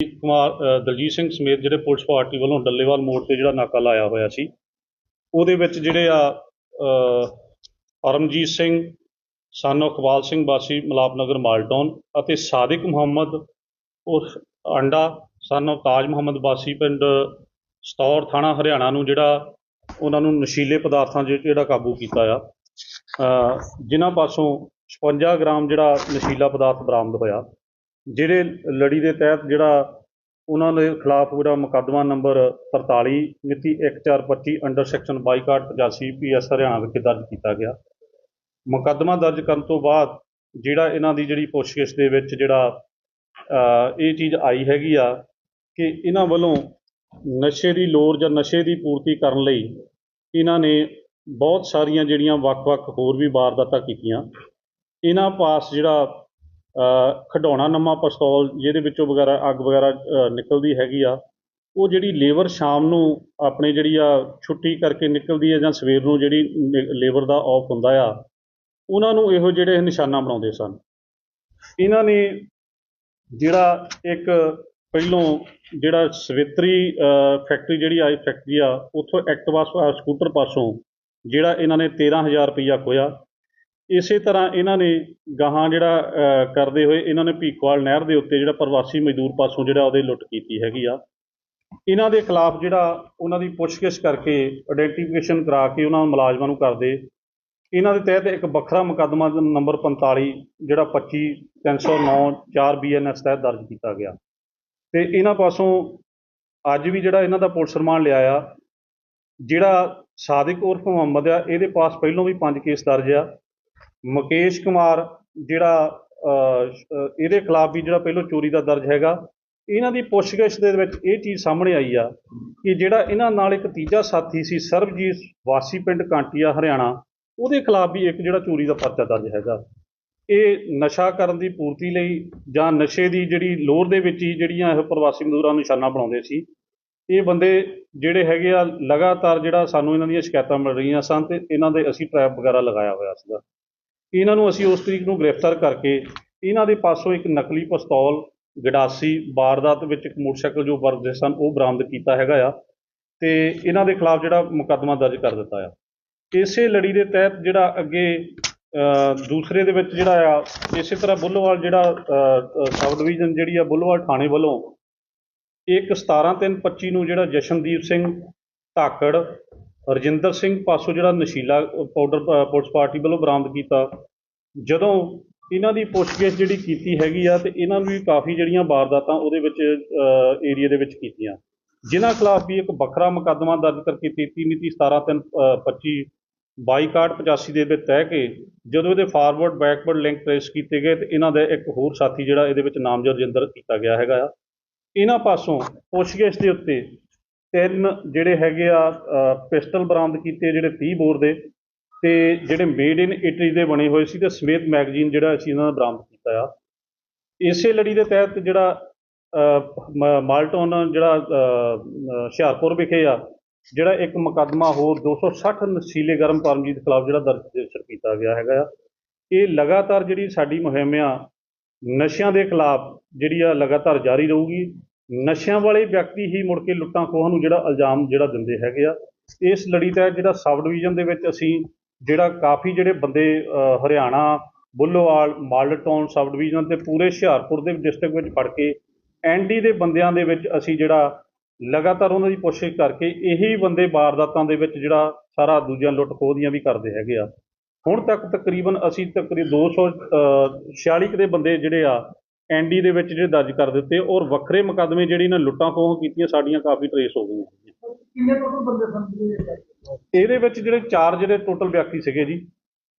ਕੁਮਾਰ ਦਲਜੀਤ ਸਿੰਘ ਸਮੇਤ ਜਿਹੜੇ police party ਵੱਲੋਂ ਡੱਲੇਵਾਲ ਮੋੜ ਤੇ ਜਿਹੜਾ ਨਾਕਾ ਲਾਇਆ ਹੋਇਆ ਸੀ ਉਹਦੇ ਵਿੱਚ ਜਿਹੜੇ ਆ ਅ, ਪਰਮਜੀਤ ਸਿੰਘ ਸਨ ਇਕਬਾਲ ਸਿੰਘ ਵਾਸੀ ਮਲਾਪਨਗਰ ਮਾਲਟਾਊਨ ਅਤੇ ਸਾਦਿਕ ਮੁਹੰਮਦ ਉਸ ਅੰਡਾ ਸਨ ਤਾਜ ਮੁਹੰਮਦ ਵਾਸੀ ਪਿੰਡ ਸਤੌਰ ਥਾਣਾ ਹਰਿਆਣਾ ਨੂੰ ਜਿਹੜਾ ਉਹਨਾਂ ਨੂੰ ਨਸ਼ੀਲੇ ਪਦਾਰਥਾਂ 'ਚ ਜਿਹੜਾ ਕਾਬੂ ਕੀਤਾ ਆ। ਜਿਨ੍ਹਾਂ ਪਾਸੋਂ 56 ਗ੍ਰਾਮ ਜਿਹੜਾ ਨਸ਼ੀਲਾ ਪਦਾਰਥ ਬਰਾਮਦ ਹੋਇਆ। ਜਿਹੜੇ ਲੜੀ ਦੇ ਤਹਿਤ ਜਿਹੜਾ ਉਹਨਾਂ ਦੇ ਖਿਲਾਫ ਜਿਹੜਾ ਮੁਕੱਦਮਾ ਨੰਬਰ 43 ਮਿਤੀ 1425 ਅੰਡਰ ਸੈਕਸ਼ਨ 2285 ਪੀਐਸ ਹਰਿਆਣਾ ਵਿਖੇ ਦਰਜ ਕੀਤਾ ਗਿਆ। ਮੁਕੱਦਮਾ ਦਰਜ ਕਰਨ ਤੋਂ ਬਾਅਦ ਜਿਹੜਾ ਇਹਨਾਂ ਦੀ ਜਿਹੜੀ ਪੁੱਛਗਿੱਛ ਦੇ ਵਿੱਚ ਜਿਹੜਾ ਇਹ ਚੀਜ਼ ਆਈ ਹੈਗੀ ਆ ਕਿ ਇਹਨਾਂ ਵੱਲੋਂ ਨਸ਼ੇ ਦੀ ਲੋੜ ਜਾਂ ਨਸ਼ੇ ਦੀ ਪੂਰਤੀ ਕਰਨ ਲਈ ਇਹਨਾਂ ਨੇ ਬਹੁਤ ਸਾਰੀਆਂ ਜਿਹੜੀਆਂ ਵੱਖ-ਵੱਖ ਹੋਰ ਵੀ ਵਾਰਦਾਤਾਂ ਕੀਤੀਆਂ। ਇਹਨਾਂ ਪਾਸ ਜਿਹੜਾ ਖਿਡੌਣਾ ਨਵਾਂ ਪਿਸਤੌਲ ਜਿਹਦੇ ਵਿੱਚੋਂ ਵਗੈਰਾ ਅੱਗ ਵਗੈਰਾ ਨਿਕਲਦੀ ਹੈਗੀ ਆ, ਉਹ ਜਿਹੜੀ ਲੇਬਰ ਸ਼ਾਮ ਨੂੰ ਆਪਣੇ ਜਿਹੜੀ ਆ ਛੁੱਟੀ ਕਰਕੇ ਨਿਕਲਦੀ ਹੈ ਜਾਂ ਸਵੇਰ ਨੂੰ ਜਿਹੜੀ ਲੇਬਰ ਦਾ ਆਫ ਹੁੰਦਾ ਆ, ਉਹਨਾਂ ਨੂੰ ਇਹੋ ਜਿਹੜੇ ਨਿਸ਼ਾਨਾ ਬਣਾਉਂਦੇ ਸਨ। ਇਹਨਾਂ ਨੇ ਜਿਹੜਾ ਇੱਕ ਪਹਿਲੋਂ ਜਿਹੜਾ ਸਵਿਤਰੀ ਫੈਕਟਰੀ ਜਿਹੜੀ ਆਈ ਫੈਕਟਰੀ ਆ, ਉੱਥੋਂ ਐਕਟਿਵਾ ਸ- ਸਕੂਟਰ ਪਾਸੋਂ, ਜਿਹੜਾ ਇਹਨਾਂ ਨੇ 13000 ਰੁਪਈਆ ਖੋਇਆ ਇਸੇ ਤਰ੍ਹਾਂ ਇਹਨਾਂ ਨੇ ਗਾਹਾਂ ਜਿਹੜਾ ਕਰਦੇ ਹੋਏ ਇਹਨਾਂ ਨੇ ਭੀਖਵਾਲ ਨਹਿਰ ਦੇ ਉੱਤੇ ਜਿਹੜਾ ਪ੍ਰਵਾਸੀ ਮਜ਼ਦੂਰ ਪਾਸੋਂ ਜਿਹੜਾ ਉਹਦੇ ਲੁੱਟ ਕੀਤੀ ਹੈਗੀ ਆ। ਇਹਨਾਂ ਦੇ ਖਿਲਾਫ ਜਿਹੜਾ ਉਹਨਾਂ ਦੀ ਪੁੱਛਗਿੱਛ ਕਰਕੇ ਆਇਡੈਂਟੀਫਿਕੇਸ਼ਨ ਕਰਾ ਕੇ ਉਹਨਾਂ ਮੁਲਾਜ਼ਮਾਂ ਨੂੰ ਕਰਦੇ। ਇਹਨਾਂ ਦੇ ਤਹਿਤ ਇੱਕ ਵੱਖਰਾ ਮੁਕੱਦਮਾ ਨੰਬਰ 45 ਜਿਹੜਾ 25 309 4 ਬੀਐਨਐਸ ਤਹਿਤ ਦਰਜ ਕੀਤਾ ਗਿਆ। ਤੇ ਇਹਨਾਂ ਪਾਸੋਂ ਅੱਜ ਵੀ ਜਿਹੜਾ ਇਹਨਾਂ ਦਾ ਪੁਲਿਸ ਰਿਮਾਂਡ ਲਿਆ ਆ, ਜਿਹੜਾ ਸਾਦਿਕ ਉਰਫ ਮੁਹੰਮਦ ਆ, ਇਹਦੇ ਪਾਸ ਪਹਿਲੋਂ ਵੀ ਪੰਜ ਕੇਸ ਦਰਜ ਆ। ਮੁਕੇਸ਼ ਕੁਮਾਰ ਜਿਹੜਾ ਇਹਦੇ ਖਿਲਾਫ ਵੀ ਜਿਹੜਾ ਪਹਿਲੋਂ ਚੋਰੀ ਦਾ ਦਰਜ ਹੈਗਾ, ਇਹਨਾਂ ਦੀ ਪੁੱਛਗਿੱਛ ਦੇ ਵਿੱਚ ਇਹ ਚੀਜ਼ ਸਾਹਮਣੇ ਆਈ ਆ ਕਿ ਜਿਹੜਾ ਇਹਨਾਂ ਨਾਲ ਇੱਕ ਤੀਜਾ ਸਾਥੀ ਸੀ, ਸਰਬਜੀਤ, ਵਾਸੀ ਪਿੰਡ ਕਾਂਟੀਆ, ਹਰਿਆਣਾ, ਉਹਦੇ ਖਿਲਾਫ ਵੀ ਇੱਕ ਜਿਹੜਾ ਚੋਰੀ ਦਾ ਪਰਚਾ ਦਰਜ ਹੈਗਾ। ਇਹ ਨਸ਼ਾ ਕਰਨ ਦੀ ਪੂਰਤੀ ਲਈ ਜਾਂ ਨਸ਼ੇ ਦੀ ਜਿਹੜੀ ਲੋੜ ਦੇ ਵਿੱਚ ਹੀ ਜਿਹੜੀਆਂ ਇਹ ਪ੍ਰਵਾਸੀ ਮਜ਼ਦੂਰਾਂ ਨੂੰ ਨਿਸ਼ਾਨਾ ਬਣਾਉਂਦੇ ਸੀ, ਇਹ ਬੰਦੇ ਜਿਹੜੇ ਹੈਗੇ ਆ, ਲਗਾਤਾਰ ਜਿਹੜਾ ਸਾਨੂੰ ਇਹਨਾਂ ਦੀਆਂ ਸ਼ਿਕਾਇਤਾਂ ਮਿਲ ਰਹੀਆਂ ਸਨ ਤੇ ਇਹਨਾਂ ਦੇ ਅਸੀਂ ਟਰੈਪ ਵਗੈਰਾ ਲਗਾਇਆ ਹੋਇਆ ਸੀਗਾ। ਇਹਨਾਂ ਨੂੰ ਅਸੀਂ ਉਸ ਤਰੀਕ ਨੂੰ ਗ੍ਰਿਫਤਾਰ ਕਰਕੇ ਇਹਨਾਂ ਦੇ ਪਾਸੋਂ ਇੱਕ ਨਕਲੀ ਪਿਸਤੌਲ, ਗਡਾਸੀ ਵਾਰਦਾਤ ਵਿੱਚ ਇੱਕ ਮੋਟਰਸਾਈਕਲ ਜੋ ਵਰਤਦੇ ਸਨ, ਉਹ ਬਰਾਮਦ ਕੀਤਾ ਹੈਗਾ ਆ ਤੇ ਇਹਨਾਂ ਦੇ ਖਿਲਾਫ ਜਿਹੜਾ ਮੁਕੱਦਮਾ ਦਰਜ ਕਰ ਦਿੱਤਾ ਆ। ਇਸੇ ਲੜੀ ਦੇ ਤਹਿਤ ਜਿਹੜਾ ਅੱਗੇ ਦੂਸਰੇ ਦੇ ਵਿੱਚ ਜਿਹੜਾ ਆ, ਇਸੇ ਤਰ੍ਹਾਂ ਬੁੱਲੋਵਾਲ ਜਿਹੜਾ ਸਬ ਡਿਵੀਜ਼ਨ ਜਿਹੜੀ ਆ ਬੁੱਲੋਵਾਲ ਥਾਣੇ ਵੱਲੋਂ ਇੱਕ 17/3/25 ਨੂੰ ਜਿਹੜਾ ਜਸ਼ਨਦੀਪ ਸਿੰਘ ਧਾਕੜ ਰਜਿੰਦਰ ਸਿੰਘ ਪਾਸੋਂ ਜਿਹੜਾ ਨਸ਼ੀਲਾ ਪਾਊਡਰ ਪੁਲਿਸ ਪਾਰਟੀ ਵੱਲੋਂ ਬਰਾਮਦ ਕੀਤਾ, ਜਦੋਂ ਇਹਨਾਂ ਦੀ ਪੁੱਛਗਿੱਛ ਜਿਹੜੀ ਕੀਤੀ ਹੈਗੀ ਆ ਤੇ ਇਹਨਾਂ ਨੂੰ ਵੀ ਕਾਫੀ ਜਿਹੜੀਆਂ ਵਾਰਦਾਤਾਂ ਉਹਦੇ ਵਿੱਚ ਏਰੀਆ ਦੇ ਵਿੱਚ ਕੀਤੀਆਂ। ਜਿਨ੍ਹਾਂ ਖਿਲਾਫ ਵੀ ਇੱਕ ਵੱਖਰਾ ਮੁਕੱਦਮਾ ਦਰਜ ਕਰਕੇ 33 ਮਿਤੀ 17/3/25 2285 ਦੇ ਵਿੱਚ ਤਹਿ ਕੇ ਜਦੋਂ ਇਹਦੇ ਫਾਰਵਰਡ ਬੈਕਵਰਡ ਲਿੰਕ ਟ੍ਰੇਸ ਕੀਤੇ ਗਏ ਤੇ ਇਹਨਾਂ ਦਾ ਇੱਕ ਹੋਰ ਸਾਥੀ ਜਿਹੜਾ ਇਹਦੇ ਵਿੱਚ ਨਾਮਜ਼ਦ ਰਜਿੰਦਰ ਕੀਤਾ ਗਿਆ ਹੈਗਾ ਆ। ਇਹਨਾਂ ਪਾਸੋਂ ਪੁੱਛਗਿੱਛ ਦੇ ਉੱਤੇ ਤਿੰਨ ਜਿਹੜੇ ਹੈਗੇ ਆ ਪਿਸਟਲ ਬਰਾਮਦ ਕੀਤੇ ਜਿਹੜੇ 30 ਬੋਰ ਦੇ ਤੇ ਜਿਹੜੇ ਮੇਡ ਇਨ ਇਟਲੀ ਦੇ ਬਣੇ ਹੋਏ ਸੀ ਤੇ ਸਮੇਤ ਮੈਗਜ਼ੀਨ ਜਿਹੜਾ ਅਸੀਂ ਇਹਨਾਂ ਦਾ ਬਰਾਮਦ ਕੀਤਾ ਆ। ਇਸੇ ਲੜੀ ਦੇ ਤਹਿਤ ਜਿਹੜਾ ਅ, ਮ- ਮਾਲਟਨ ਜਿਹੜਾ ਹੁਸ਼ਿਆਰਪੁਰ ਵਿਖੇ ਆ ਜਿਹੜਾ ਇੱਕ ਮੁਕੱਦਮਾ ਹੋਰ 260 ਨਸ਼ੀਲੇ ਗਰਮ ਪਰਮਜੀਤ ਖਿਲਾਫ ਜਿਹੜਾ ਦਰਜ ਕੀਤਾ ਗਿਆ ਹੈਗਾ ਆ ਇਹ ਲਗਾਤਾਰ ਜਿਹੜੀ ਸਾਡੀ ਮੁਹਿੰਮ ਆ ਨਸ਼ਿਆਂ ਦੇ ਖਿਲਾਫ ਜਿਹੜੀ ਆ ਲਗਾਤਾਰ ਜਾਰੀ ਰਹੂਗੀ। ਨਸ਼ਿਆਂ ਵਾਲੇ ਵਿਅਕਤੀ ਹੀ ਮੁੜ ਕੇ ਲੁੱਟਾਂ ਖੋਹਾਂ ਨੂੰ ਜਿਹੜਾ ਇਲਜ਼ਾਮ ਜਿਹੜਾ ਦਿੰਦੇ ਹੈਗੇ ਆ। ਇਸ ਲੜੀ ਤਹਿਤ ਜਿਹੜਾ ਸਬ ਡਿਵੀਜ਼ਨ ਦੇ ਵਿੱਚ ਅਸੀਂ ਜਿਹੜਾ ਕਾਫੀ ਜਿਹੜੇ ਬੰਦੇ ਹਰਿਆਣਾ, ਬੁੱਲੋਵਾਲ ਮਾਲਟਾਊਨ ਸਬ ਡਿਵੀਜ਼ਨ ਤੇ ਪੂਰੇ ਹੁਸ਼ਿਆਰਪੁਰ ਦੇ ਡਿਸਟ੍ਰਿਕਟ ਵਿੱਚ ਫੜ ਕੇ ਐਨਡੀ ਦੇ ਬੰਦਿਆਂ ਦੇ ਵਿੱਚ ਅਸੀਂ ਜਿਹੜਾ ਲਗਾਤਾਰ ਉਹਨਾਂ ਦੀ ਪੁੱਛਗਿੱਛ ਕਰਕੇ ਇਹੀ ਬੰਦੇ ਵਾਰਦਾਤਾਂ ਦੇ ਵਿੱਚ ਜਿਹੜਾ ਸਾਰਾ ਦੂਜਿਆਂ ਲੁੱਟ ਖੋਹ ਦੀਆਂ ਵੀ ਕਰਦੇ ਹੈਗੇ ਆ। ਹੁਣ ਤੱਕ ਤਕਰੀਬਨ ਅਸੀਂ ਤਕਰੀਬਨ 246 ਦੇ ਬੰਦੇ ਜਿਹੜੇ ਆ ਐਨਡੀ ਦੇ ਵਿੱਚ ਜਿਹੜੇ ਦਰਜ ਕਰ ਦਿੱਤੇ ਔਰ ਵੱਖਰੇ ਮੁਕੱਦਮੇ ਜਿਹੜੀ ਇਹਨਾਂ ਲੁੱਟਾਂ ਖੋਹਾਂ ਕੀਤੀਆਂ ਸਾਡੀਆਂ ਕਾਫੀ ਟਰੇਸ ਹੋ ਗਈਆਂ ਕਿੰਨੇ ਟੋਟਲ ਬੰਦੇ ਸਨ ਇਹਦੇ ਵਿੱਚ ਜਿਹੜੇ ਚਾਰ ਜਿਹੜੇ ਟੋਟਲ ਵਿਅਕਤੀ ਸੀਗੇ ਜੀ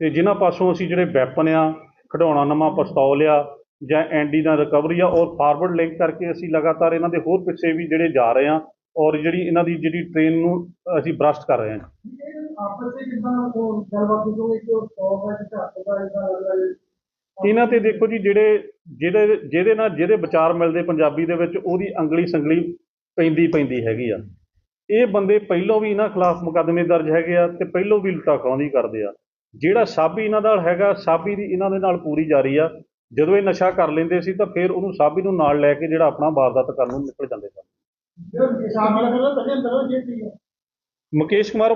ਤੇ ਜਿਨ੍ਹਾਂ ਪਾਸੋਂ ਅਸੀਂ ਜਿਹੜੇ ਵੈਪਨ ਆ ਖਿਡੌਣਾ ਨਵਾਂ ਪਿਸਤੌਲ ਆ ਜਾਂ ਐਂਡੀ ਦਾ ਰਿਕਵਰੀ ਆ ਔਰ ਫਾਰਵਰਡ ਲਿੰਕ ਕਰਕੇ ਅਸੀਂ ਲਗਾਤਾਰ ਇਹਨਾਂ ਦੇ ਹੋਰ ਪਿੱਛੇ ਵੀ ਜਿਹੜੇ ਜਾ ਰਹੇ ਆ ਔਰ ਜਿਹੜੀ ਇਹਨਾਂ ਦੀ ਜਿਹੜੀ ਟ੍ਰੇਨ ਨੂੰ ਅਸੀਂ ਬਰਸਟ ਕਰ ਰਹੇ ਹਾਂ ਇਹ ਆਪਸ ਵਿੱਚ ਕਿੰਨਾ ਗੱਲਬਾਤ ਜੋ ਇੱਕ ਸੌ ਹੈ ਕਿ ਘੱਟ ਦਾ ਇਹਦਾ ਇਹਨਾਂ ਤੇ ਦੇਖੋ ਜੀ ਜਿਹੜੇ ਜਿਹੜੇ, ਜਿਹਦੇ ਨਾਲ ਜਿਹਦੇ ਵਿਚਾਰ ਮਿਲਦੇ ਪੰਜਾਬੀ ਦੇ ਵਿੱਚ, ਉਹਦੀ ਅੰਗਲੀ ਸੰਗਲੀ ਪੈਂਦੀ ਪੈਂਦੀ ਹੈਗੀ ਆ। ਇਹ ਬੰਦੇ ਪਹਿਲੋਂ ਵੀ ਇਹਨਾਂ ਖਿਲਾਫ ਮੁਕੱਦਮੇ ਦਰਜ ਹੈਗੇ ਆ ਤੇ ਪਹਿਲੋਂ ਵੀ ਲੁੱਟਾ ਖੋਹਦੀ ਕਰਦੇ ਆ। ਜਿਹੜਾ ਸਾਬੀ ਇਹਨਾਂ ਨਾਲ ਹੈਗਾ, ਸਾਬੀ ਦੀ ਇਹਨਾਂ ਦੇ ਨਾਲ ਪੂਰੀ ਜਾਰੀ ਆ। ਜਦੋਂ ਇਹ ਨਸ਼ਾ ਕਰ ਲੈਂਦੇ ਸੀ ਤਾਂ ਫਿਰ ਉਹਨੂੰ ਸਾਬੀ ਨੂੰ ਨਾਲ ਲੈ ਕੇ ਜਿਹੜਾ ਆਪਣਾ ਵਾਰਦਾਤ ਕਰਨ ਨੂੰ ਨਿਕਲ ਜਾਂਦੇ ਸਨ। ਮੁਕੇਸ਼ ਕੁਮਾਰ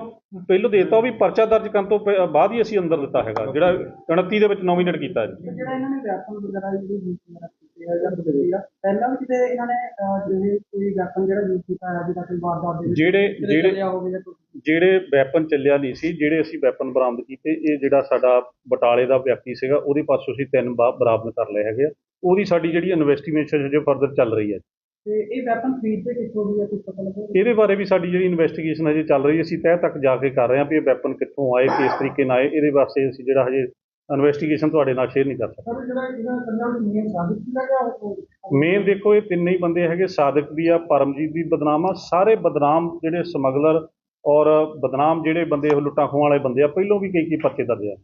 ਪਹਿਲੋਂ ਦੇਤਾ ਉਹ ਵੀ ਪਰਚਾ ਦਰਜ ਕਰਨ ਤੋਂ ਪਹਿ- ਬਾਅਦ ਹੀ ਅਸੀਂ ਅੰਦਰ ਦਿੱਤਾ ਹੈਗਾ। ਜਿਹੜਾ 29 ਦੇ ਵਿੱਚ ਨੋਮੀਨੇਟ ਕੀਤਾ ਜੀ ਜਿਹੜਾ ਇਹਨਾਂ ਨੇ ਵੈਪਨ ਵਗੈਰਾ ਜਿਹੜੀ ਯੂਜ਼ ਵਗੈਰਾ ਕੀਤੇ ਆ ਜਾਂ ਬਦਲੀ ਆ। ਪਹਿਲਾਂ ਵੀ ਕਿਤੇ ਇਹਨਾਂ ਨੇ ਅਹ, ਜਿਵੇਂ ਕੋਈ ਵੈਪਨ ਜਿਹੜਾ ਯੂਜ਼ ਕੀਤਾ ਹੈ ਜਿੱਦਾਂ ਕੋਈ ਵਾਰਦਾਤ ਦੇ ਵਿੱਚ? ਜਿਹੜੇ ਕਿਤੇ ਜਿਹੜੇ ਚੱਲਿਆ ਹੋਵੇ ਜਾਂ ਕੁਛ। ਜਿਹੜੇ ਵੈਪਨ ਚੱਲਿਆ ਨਹੀਂ ਸੀ ਜਿਹੜੇ ਅਸੀਂ ਵੈਪਨ ਬਰਾਮਦ ਕੀਤੇ ਇਹ ਜਿਹੜਾ ਸਾਡਾ ਬਟਾਲੇ ਦਾ ਵਿਅਕਤੀ ਸੀਗਾ ਉਹਦੇ ਪਾਸੋਂ ਅਸੀਂ ਤਿੰਨ ਬਾ- ਬਰਾਮਦ ਕਰ ਲਏ ਹੈਗੇ ਆ। ਉਹਦੀ ਸਾਡੀ ਜਿਹੜੀ ਇਨਵੈਸਟੀਗੇਸ਼ਨ ਜੇ ਫਰਦਰ ਚੱਲ ਰਹੀ ਹੈ। ਤੇ ਇਹ ਵੈਪਨ ਖਰੀਦਦੇ ਕਿੱਥੋਂ ਦੀ ਆ ਕੁਝ ਪਤਾ ਲੱਗਿਆ ਇਹਦੇ ਬਾਰੇ ਵੀ ਸਾਡੀ ਜਿਹੜੀ ਇਨਵੈਸਟੀਗੇਸ਼ਨ ਹਜੇ ਚੱਲ ਰਹੀ ਹੈ ਅਸੀਂ ਤਹਿ ਤੱਕ ਜਾ ਕੇ ਕਰ ਰਹੇ ਹਾਂ ਵੀ ਇਹ ਵੈਪਨ ਕਿੱਥੋਂ ਆਏ ਕਿਸ ਤਰੀਕੇ ਨਾਲ ਆਏ ਇਹਦੇ ਵਾਸਤੇ ਅਸੀਂ ਜਿਹੜਾ ਹਜੇ ਇਨਵੈਸਟੀਗੇਸ਼ਨ ਤੁਹਾਡੇ ਨਾਲ ਸ਼ੇਅਰ ਨਹੀਂ ਕਰ ਸਕਦੇ। ਸਰ ਜਿਹੜਾ ਇਹਨਾਂ ਕੰਨਾਂ ਨੂੰ ਮੇਨ ਸਾਬਿਤ ਕੀਤਾ ਗਿਆ ਉਹ ਮੇਨ ਦੇਖੋ ਇਹ ਤਿੰਨੇ ਹੀ ਬੰਦੇ ਹੈਗੇ ਸਾਦਕ ਵੀ ਆ ਪਰਮਜੀਤ ਵੀ ਬਦਨਾਮ ਆ ਸਾਰੇ ਬਦਨਾਮ ਜਿਹੜੇ ਸਮਗਲਰ ਔਰ ਬਦਨਾਮ ਜਿਹੜੇ ਬੰਦੇ ਉਹ ਲੁੱਟਾਂ ਖੋਹਾਂ ਵਾਲੇ ਬੰਦੇ ਆ ਪਹਿਲੋਂ ਵੀ ਕਈ ਕਈ ਪਰਚੇ ਦਰਜ ਆ।